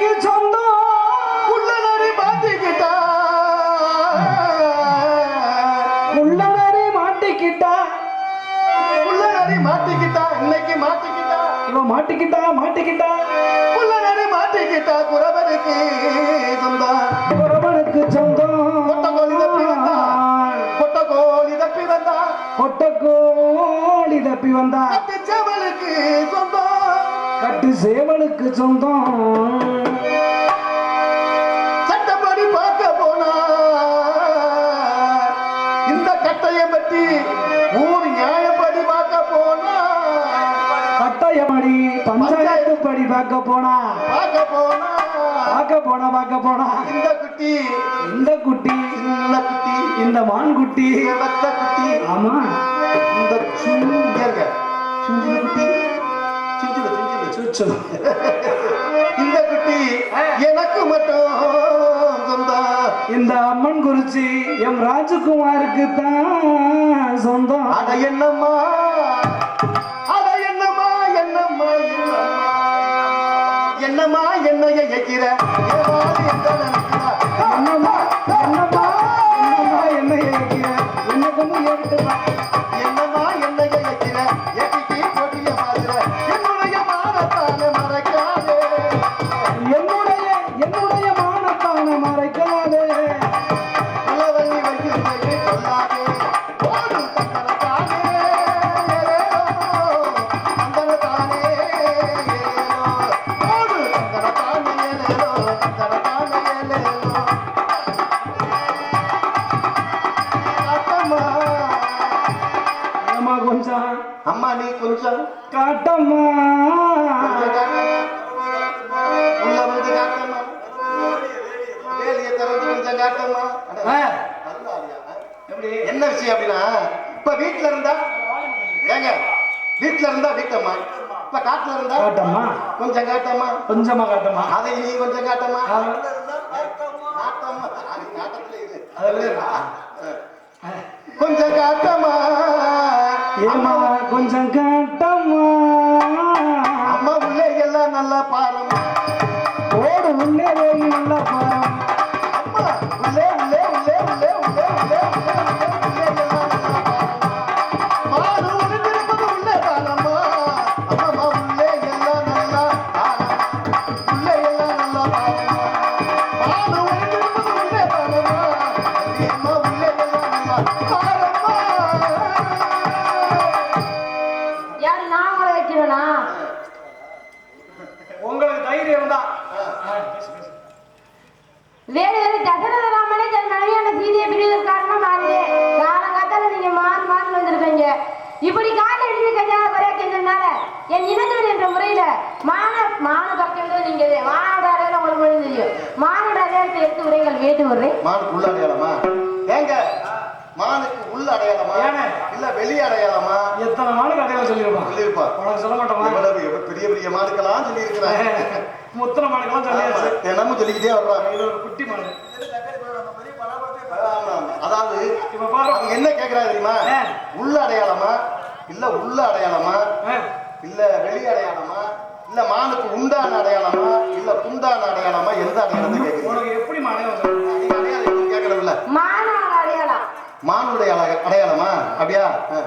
எனக்கு சொந்தம். உள்ளனரை மாட்டிக்கிட்டா. உள்ளனரை மாட்டிக்கிட்டா. உள்ளனரை மாட்டிக்கிட்டா. இன்னைக்கு மாட்டிக்கிட்டா. இவன் மாட்டிக்கிட்டா மாட்டிக்கிட்டா. உள்ளனரை மாட்டிக்கிட்டா. குரவனுக்கு சொந்தம். குரவனுக்கு சொந்தம். கொட்டகோலி தப்பி வந்தான். கொட்டகோலி தப்பி வந்தான். சொந்தம். கட்டு சேவலுக்கு சொந்தம். பட்டயமடி பஞ்சாயத்து படி பார்க்க போனா. பார்க்க போனா. பார்க்க போனா பார்க்க போனா. இந்த குட்டி. இந்த குட்டி. சின்ன குட்டி. இந்த மான் குட்டி. வெத்த குட்டி. ஆமா. இந்த சுஞ்சங்க சுஞ்சில குட்டி. சுஞ்சில. இந்த குட்டி எனக்கு மட்டும் இந்த அம்மன் குறிச்சி எம் ராஜகுமாருக்கு தான் சொந்தம். அட என்னம்மா. என்னம்மா என்னம்மா என்னைய எக்கிற ஏமாறு எந்த நினைக்கிறா. என்னம்மா என்னம்மா என்னம்மா என்ன எக்கிற என்ன கொஞ்சம் ஏறிட்டுமா కొంచెం கொஞ்சம். காட்டமா என்ன விஷயம் அப்படின்னா இப்ப வீட்டுல இருந்தா ஏங்க வீட்டுல இருந்தா வீட்டம்மா. இப்ப காட்டுல இருந்தா காட்டம்மா. கொஞ்சம் காட்டமா கொஞ்சமா காட்டமா அதை நீ கொஞ்சம் காட்டமா கொஞ்சம் காட்ட வேறு வேறு தசரத ராமனே தன் மனைவியான சீதையை பிரிவதற்கு காரணமா மாறுது காலங்காத்தால நீங்க மாறி மாறி வந்திருக்கீங்க இப்படி காலை எடுத்து கையால குறைய செஞ்சதுனால என் இனத்தவர் என்ற முறையில மான மான பக்கம் நீங்க மானோட அடையாளம் உங்களுக்கு மட்டும் தெரியும். மானோட அடையாளத்தை எடுத்து உரைகள் வேட்டு விடுறேன். மானுக்கு உள்ள அடையாளமா? ஏங்க மானுக்கு உள்ள அடையாளமா? ஏனே? இல்ல வெளி அடையாளமா? எத்தனை மானுக்கு அடையாளம் சொல்லியிருப்பான்? சொல்லியிருப்பா உனக்கு சொல்ல மாட்டோமா? பெரிய பெரிய மானுக்கெல்லாம் சொல்லி இருக்கிறேன் முத்தனை சொல்லியாச்சு. தினமும் சொல்லிக்கிட்டே வர்றான் இது ஒரு குட்டி ஆமா. அதாவது அவங்க என்ன கேக்குறாங்க தெரியுமா. உள்ள அடையாளமா? இல்ல உள்ள அடையாளமா? இல்ல வெளி அடையாளமா? இல்ல மானுக்கு உண்டான அடையாளமா? இல்ல குண்டான அடையாளமா? எந்த அடையாளத்தை கேக்குறீங்க? உனக்கு எப்படி அடையாளம் எதுவும் கேட்கறதில்ல மானோட அடையாளம். மானுடைய அடையாளமா? அப்படியா? ஆ.